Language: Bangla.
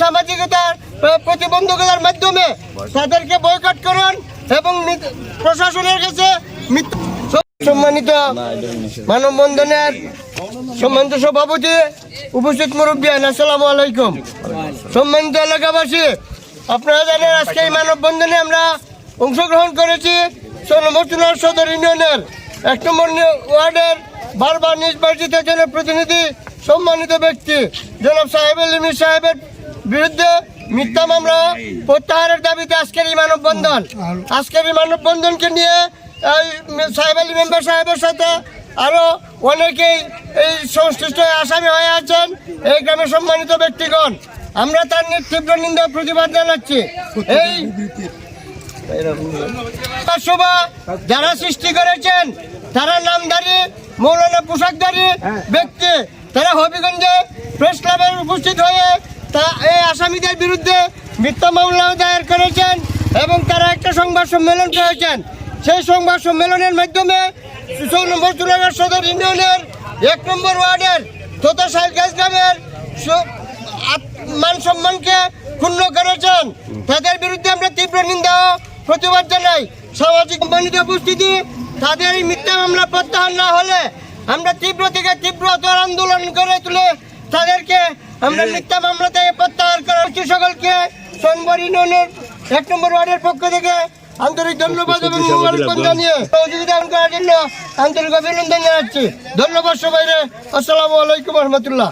সামাজিকতার প্রতিবন্ধকতার মাধ্যমে তাদেরকে বয়কট করুন এবং প্রশাসনের কাছে সম্মানিত মানববন্ধনের সম্মানিত সভাপতি, উপস্থিত মুরব্বিয়ান আসসালামু আলাইকুম। সম্মানিত এলাকাবাসী, আপনারা জানেন আজকে এই মানববন্ধনে আমরা অংশগ্রহণ করেছি সোনমচুনার সদর ইউনিয়নের এক নম্বর ওয়ার্ডের বারবার নির্বাচিত জনপ্রতিনিধি, সম্মানিত ব্যক্তি, জনাব সাহেব লিমির সাহেবের বিরুদ্ধে মিথ্যা মামলা প্রত্যাহারের দাবিতে আজকের এই মানববন্ধন। আজকের এই মানববন্ধনকে নিয়ে এই সাহেব আলী মেম্বার সাহেবের সাথে আরও অনেকেই এই সংশ্লিষ্ট আসামি হয়ে আছেন এই গ্রামের সম্মানিত ব্যক্তিগণ। আমরা তার তীব্র নিন্দা প্রতিবাদ জানাচ্ছি। এই সভা যারা সৃষ্টি করেছেন তারা নামধারী মৌলানা পোশাকধারী ব্যক্তি। তারা হবিগঞ্জে প্রেস ক্লাবে উপস্থিত হয়ে তা এই আসামিদের বিরুদ্ধে মিথ্যা মামলা দায়ের করেছেন এবং তারা একটা সংবাদ সম্মেলন করেছেন। সেই সংবাদ সম্মেলনের মাধ্যমে ছয় নম্বর সদর ইউনিয়নের এক নম্বর ওয়ার্ডের তথা সাইলগাছ গ্রামের মান সম্মানকে ক্ষুণ্ণ করেছেন। তাদের বিরুদ্ধে আমরা তীব্র নিন্দা প্রতিবাদ জানাই। সামাজিক সম্মানিত উপস্থিতি, তাদের এই মিথ্যা মামলা প্রত্যাহার না হলে আমরা তীব্র থেকে তীব্রতর আন্দোলন করে আমরা মিথ্যা মামলা থেকে প্রত্যাহার করা হচ্ছে সকলকে সোনবর ইউনিয়নের এক নম্বর ওয়ার্ডের পক্ষ থেকে আন্তরিক ধন্যবাদ এবং মোবারকবাদ জানিয়ে সহযোগিতা করার জন্য আন্তরিক অভিনন্দন জানাচ্ছি। ধন্যবাদ সবাই আসসালামু আলাইকুম রহমতুল্লাহ।